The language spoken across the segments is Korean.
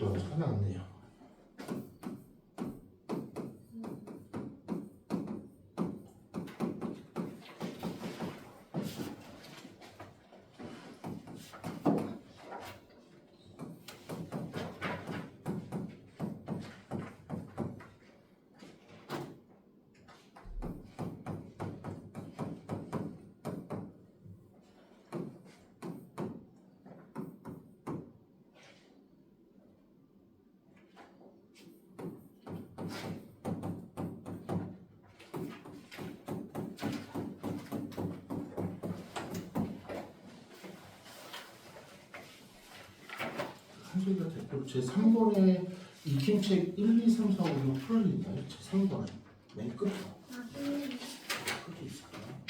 밀도함수가 나왔네요. 한소리가 대표로 제 3번에 익힘책 1, 2, 3, 4, 5 이거 풀어져 있나요? 제 3번에 맨 끝에 끝에 있을까요?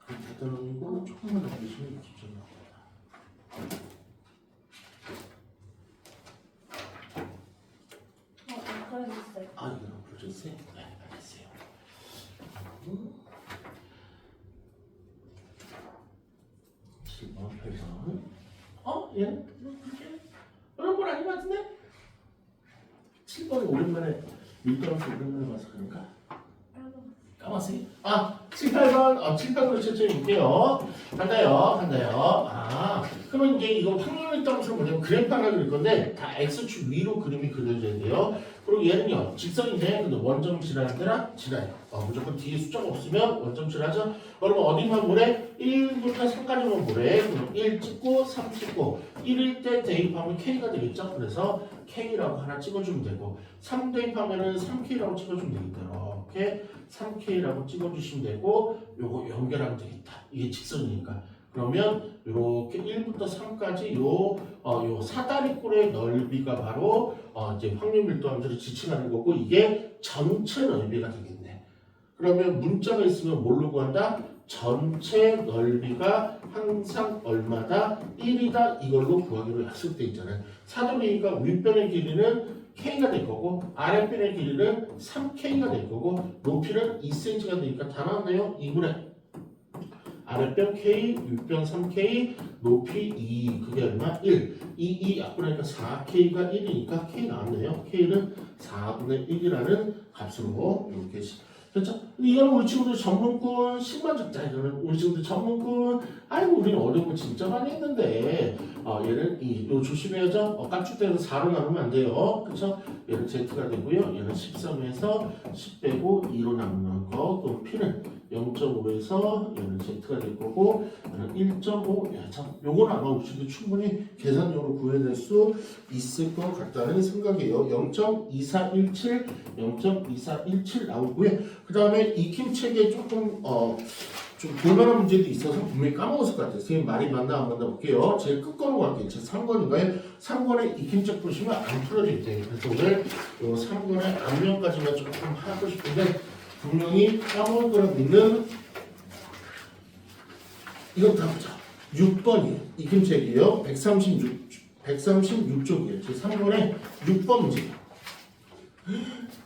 그 대단하고 조금만 더 보시면 기준이 나옵니다. 어, 그런 게 있어요. 아 이거는 풀어져 있어요? 네 알겠어요. 음. 7번 8번 어? 얘는? 어려운 건 아닌 것 같은데? 7번이 오랜만에 밀도함수 오랜만에 봐서 그런가? 까맣어요? 아, 7, 8번, 어, 7, 8번으로 채점해 볼게요. 간다요, 간다요. 아, 그러면 이제 이거 확률 점수를 뭐냐면 그래프 하나 그릴 건데 다 X축 위로 그림이 그려져야 돼요. 그리고 얘는요, 직선인데 근데 원점 질환한테나 질환이요. 어, 무조건 뒤에 숫자가 없으면 원점 질하죠. 그러면 어디만 보래? 1부터 3까지만 보래. 그럼 1 찍고 3 찍고 1일 때 대입하면 K가 되겠죠. 그래서 K라고 하나 찍어주면 되고 3 대입하면은 3K라고 찍어주면 되겠다. 이렇게 3K라고 찍어주시면 되고 요거 연결하면 되겠다. 이게 직선이니까. 그러면 이렇게 1부터 3까지 요, 어, 요 사다리꼴의 넓이가 바로 어, 이제 확률 밀도 함수를 지칭하는 거고 이게 전체 넓이가 되겠네. 그러면 문자가 있으면 뭘로 구한다? 전체 넓이가 항상 얼마다 1이다 이걸로 구하기로 약속돼 있잖아요. 사도리니까 윗변의 길이는 K가 될 거고 아랫변의 길이는 3K가 될 거고 높이는 2cm가 되니까 다 나왔네요. 2분의 아랫변 K, 윗변 3K, 높이 2 그게 얼마? 1 2, 2 약분하니까 4K가 1이니까 K 나왔네요. K는 4분의 1이라는 값으로 이렇게 시- 그렇죠? 이거는 우리 친구들 전문권 10만 적자 이거는 우리 친구들 전문권 아이고 우리는 어려운 거 진짜 많이 했는데 어, 얘는 이, 요 조심해야죠 어, 깍죽대에서 4로 나누면 안 돼요. 그렇죠? 얘는 Z가 되고요. 얘는 13에서 10 빼고 2로 나누는 거 그럼 P는 0.5에서 얘는 Z가 될 거고 얘는 1.5 야, 참, 요건 아마 우리 친구들 충분히 계산용으로 구해낼 수 있을 것 같다는 생각이에요. 0.2417 0.2417 나오고요. 그 다음에 익힘 책에 조금 어, 좀 볼만한 문제도 있어서 분명히 까먹었을 것 같아요. 선생님 말이 맞나 안 맞나 볼게요. 제일 끝거로 갈게요. 제 3권인가요? 3권에 익힘 책 보시면 안 풀어져 있대요. 그래서 오늘 요 3권의 앞면까지만 조금 하고 싶은데 분명히 까먹을 거라 믿는 이것부터 보자. 6번이에요. 익힘 책이에요. 136, 136쪽이에요. 제 3권에 6번 문제예요.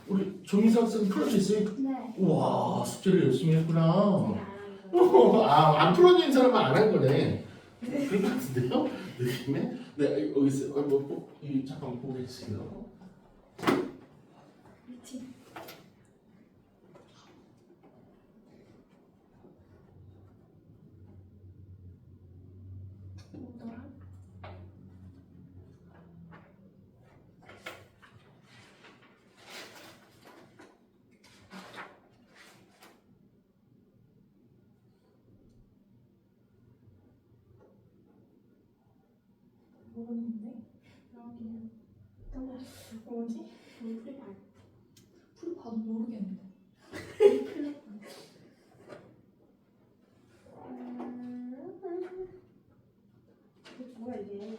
우리 풀어줄 수 있어요? 네. 우와 숙제를 열심히 했구나. 아, 안 풀어진 사람은 안 한 거네. 그런 것 같은데요? 느낌에? 네, 여기 있어요. 어, 뭐, 뭐, 이, 잠깐. 미친. 뭐더라? 모르는데? 여기는 뭐지? 말풀 봐도 모르겠는데. 이게 뭐야 이게?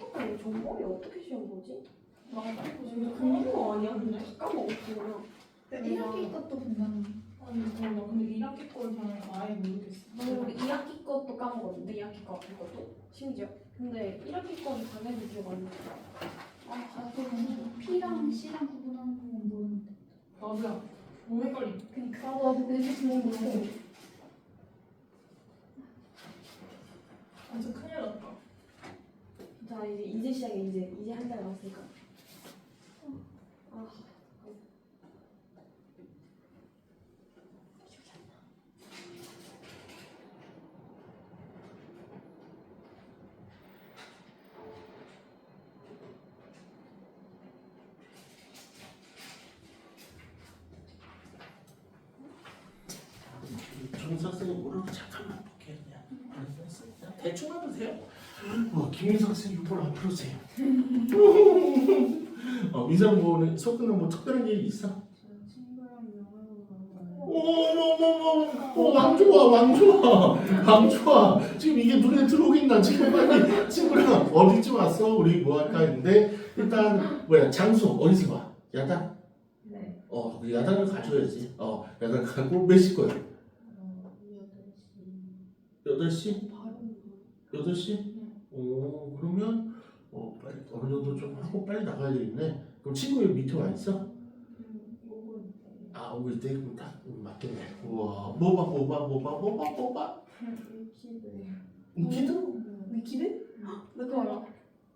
어떻게 정보이 어떻게 시험 보지? 맞아. 이거 공부 거 아니야? 근데 다 까먹었구나. 근데 1학기 것도 보면 아니 몰라 근데 1학기 걸 저는 아예 모르겠어 저는 우리 2학기 것도 까먹었는데 2학기 거 앞에 것도 심지어. 근데 1학기 거는 당연히 기억 안 나. 아, 가끔 P랑 C랑 구분하는 건 모르는데. 나도야 너무 헷갈림 그니까. 아, 나도 그게 제일 모르겠어. 완전 큰일 났다 자 이제 이제 시작해 이제 이제 한 달 남았으니까. 아. 정사쌤이 뭐라고 잠깐만 볼게요. 그냥 대충 해보세요. 어, 김민석 쌤 이걸 안 풀으세요. 어, 민상보는 속도는 뭐 특별한 일이 있어? 어머머머머, 어, 왕 좋아, 왕 좋아, 왕 좋아. 지금 이게 눈에 들어오겠나? 지금 빨리 친구랑 어디쯤 왔어? 우리 뭐 할까 했는데 일단 뭐야 장소 어디서 봐? 야당? 네. 어, 그 야당을 가져야지. 어, 야당 가고 몇시 거야? 어, 8시? 8시? 바로 8시? 오, 그러면 어, 빨리 어느 정도 좀 하고 빨리 나가야 되겠네. 그럼 친구 여기 밑에 와 있어? 있어요. 아, 오고 있대. 그럼 딱 맞겠네. 우와, 뭐 봐, 뭐 봐, 뭐 봐, 뭐 봐, 뭐 봐. 일치들. 웃기도? 위키드? 너 그거 알아?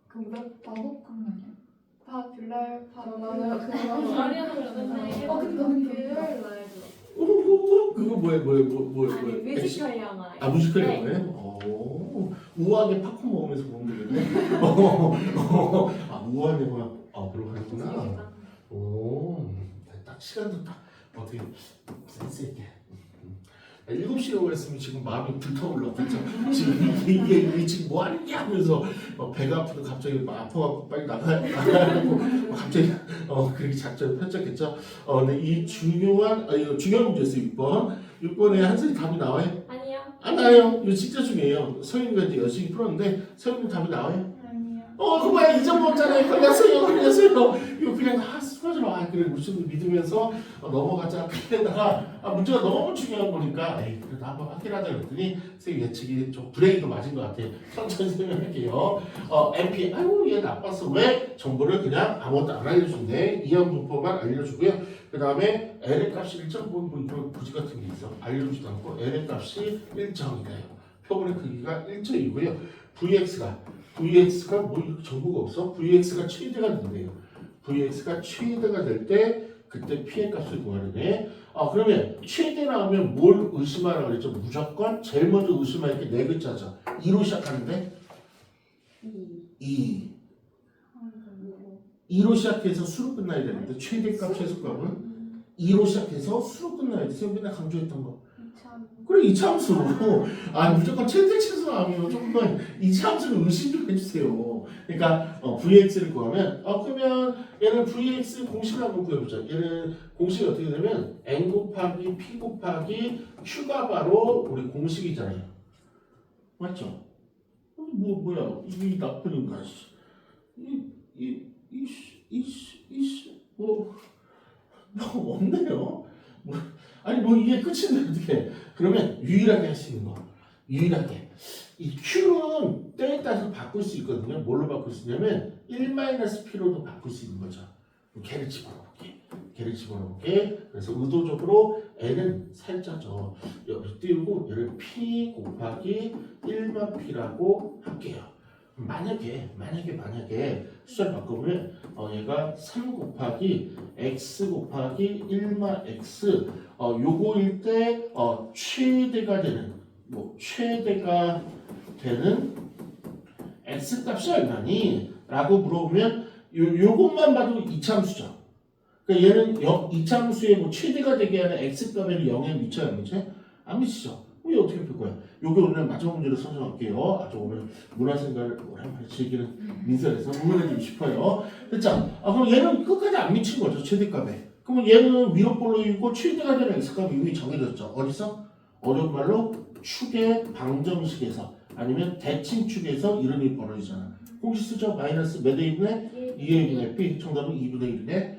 그럼 몇 마법학년이야? 다 빌랄 다 그거 그러는데 어, 근데 말해줘. 그거 뭐야, 뭐야, 뭐, 뭐, 아니 뭐. 뮤지컬 영화. 아, 뮤지컬 네. 영화에? 오, 우아하게 팝콘 먹으면서 보면 되겠네. 어, 어, 아, 우아한 영화. 아, 하는구나. 재밌겠다. 오, 딱 시간도 딱 어떻게 센스 있게. 나 7시라고 했으면 지금 마음이 불타올라. 그렇죠? 지금 이게, 이게, 지금 뭐 하는 게 하면서 어, 배가 아프도 갑자기 막 아파갖고 빨리 나가야 나가고 갑자기 어, 그렇게 작전을 펼쳤겠죠. 어, 근데 이 중요한, 아, 이거 중요한 문제였어요. 6번. 6번에 한슬이 답이 나와요? 아니요. 안 나와요. 이거 진짜 중요해요. 서윤이가 이제 열심히 풀었는데 서윤이 답이 나와요? 어, 그만 잊어먹었잖아요. 걸렸어요, 걸렸어요. 이거 그냥 아, 수고하지 마. 그래, 우리 친구 믿으면서 어, 넘어가자. 그러다가 아, 문제가 너무 중요한 거니까, 에이, 그래도 한번 확인하자 그랬더니 선생님 예측이 좀 브레이크도 맞은 것 같아요. 천천히 설명할게요. 어, MP, 아이고, 얘 나빴어. 왜? 정보를 그냥 아무것도 안 알려준대. 이형 분포만 알려주고요. 그 다음에 L의 값이 1.5, 뭐 이런 부지 같은 게 있어. 알려주지도 않고 L의 값이 1점이래요. 표본의 크기가 1점이고요. VX가 VX가 뭐 정보가 없어? VX가 최대가 된대요. VX가 최대가 될 때 그때 피해 값을 구하려네. 아 그러면 최대 나오면 뭘 의심하라 그랬죠? 무조건 제일 먼저 의심할 게 네 글자죠. 2로 시작하는데 2. 2로 시작해서 수로 끝나야 되는데 최대 값 최소 값은 2로 시작해서 수로 끝나야 돼. 선생님이 강조했던 거. 참. 그래 이차함수로 아 무조건 최대 최소 나오면 조금만 이차함수를 의심 좀 해주세요. 그러니까 어, vx를 구하면 어 그러면 얘는 vx 공식을 한번 구해보자. 얘는 공식이 어떻게 되면 n 곱하기 p 곱하기 q가 바로 우리 공식이잖아요. 맞죠? 어, 뭐 뭐야 이 나쁜 인간 이이이이뭐 뭐 없네요. 뭐, 아니 뭐 이게 끝인데 어떻게? 그러면 유일하게 할 수 있는 거. 유일하게. 이 Q는 때에 따라서 바꿀 수 있거든요. 뭘로 바꿀 수 있냐면 1-P로도 바꿀 수 있는 거죠. 걔를 집어넣을게 걔를 집어넣을게 그래서 의도적으로 N은 살짝 저 여기 띄우고 얘를 P 곱하기 1-P라고 할게요 만약에 만약에 만약에 숫자를 바꾸면 어, 얘가 3 곱하기 x 곱하기 1마 x 어, 요거일 때 어, 최대가 되는 뭐 최대가 되는 x 값이 얼마니? 라고 물어보면 요, 요것만 봐도 이차함수죠. 그러니까 얘는 영, 이차함수의 뭐 최대가 되게 하는 x 값에는 0에 미쳐요, 안 미쳐요? 안 미치죠. 이거 어떻게 풀 거야? 요게 오늘 마지막 문제로 선정할게요. 아주 오늘 문화생활을 오랜만에 즐기는 민설에서 응원해주고 싶어요. 됐죠? 아, 그럼 얘는 끝까지 안 미친 거죠, 최대값에. 그러면 얘는 위로 볼로 이고 최대가 되는 x값이 이미 정해졌죠. 어디서? 어려운 말로 축의 방정식에서 아니면 대칭축에서 이런 일이 벌어지잖아. 공식 쓰죠? 마이너스 몇대 1이네? 2의 1분의 p. 정답은 2분의 1이네.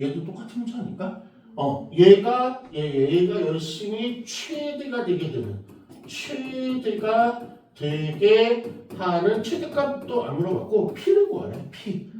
얘도 똑같은 문제 아닐까? 어, 얘가, 얘, 얘가 열심히 최대가 되게 되는, 최대가 되게 하는 최대값도 안 물어봤고, p를 구하네, p.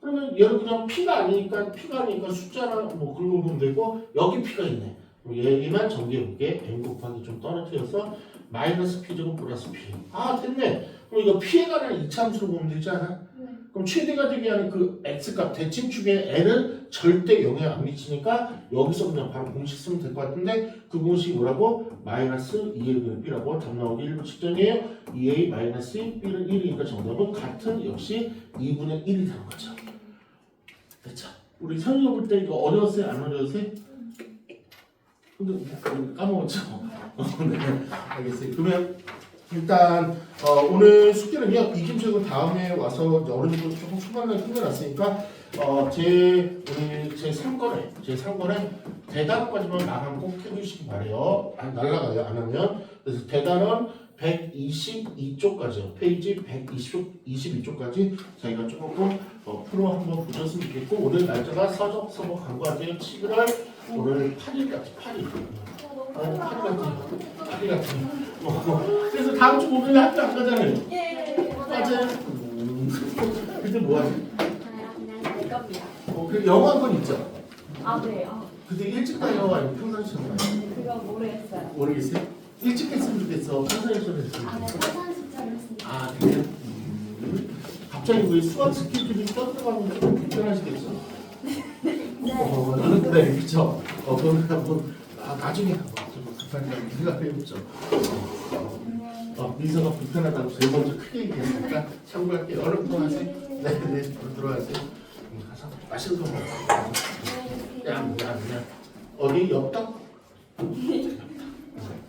그러면 얘는 그냥 p가 아니니까, p가 아니니까 숫자나 뭐 보면 되고, 여기 p가 있네. 얘만 정리해볼게. n 곱하기 좀 떨어뜨려서 마이너스 P제곱 플러스 P. 아 됐네. 그럼 이거 P에 관한 이차함수로 보면 되지 않아? 네. 그럼 최대가 되게 하는 그 x값 대칭축의 n은 절대 영향 안 미치니까 여기서 그냥 바로 공식 쓰면 될 것 같은데 그 공식이 뭐라고? 마이너스 2a분의 b라고 답 나오기 1분 직전이에요 2a 마이너스 b는 1이니까 정답은 같은 역시 2분의 1이 되는 거죠 됐죠? 우리 선생님 볼때 이거 어려웠어요? 안 어려웠어요? 근데 뭐 까먹었죠? 네 알겠어요 그러면 일단 어, 오늘 숙제는요 이김식은 다음에 와서 어른들 조금 초반에 끝내놨으니까 어, 제 우리 제 3권에 제 3권에 대단까지만 마감 꼭 해주시기 바래요. 안 날라가요 안 하면 그래서 대단은 122쪽까지요. 페이지 120쪽 22쪽까지 저희가 조금 어, 프로 한번 보셨으면 좋겠고 오늘 날짜가 서적 서버 같아요. 11월 오늘 8일 같아 8일. 어, 8일 같아요. 8일 같아요. 어, 그래서 다음 주 목요일에 학교 안 가잖아요. 예. 맞아요. 음, 그때 뭐 하지? 그냥 내 겁니다. 어, 그 영어 한번 있죠? 아 네. 아, 그때 일찍 가요? 아니면 평상시에 가요? 그거 모르겠어요. 모르겠어요? 일찍 했으면 좋겠어. 평상시에 했으면 아, 네, 좋겠어. 사산 숫자를 했습니다. 아, 그래요? 음, 갑자기 왜 수학 스킬들이 떠들어가면 좀 불편하시겠어? 어, 나는 그래, 그쵸? 어, 그거는 한번, 아, 나중에 한번 좀 급하게 생각해보죠. 어, 어, 민서가 불편하다고 제일 먼저 크게 얘기했으니까 참고할게요. 얼른 들어가세요. 네, 네, 들어가세요. 음, 가서 맛있는 거 먹어. 야, 야, 야. 어디? 엽떡.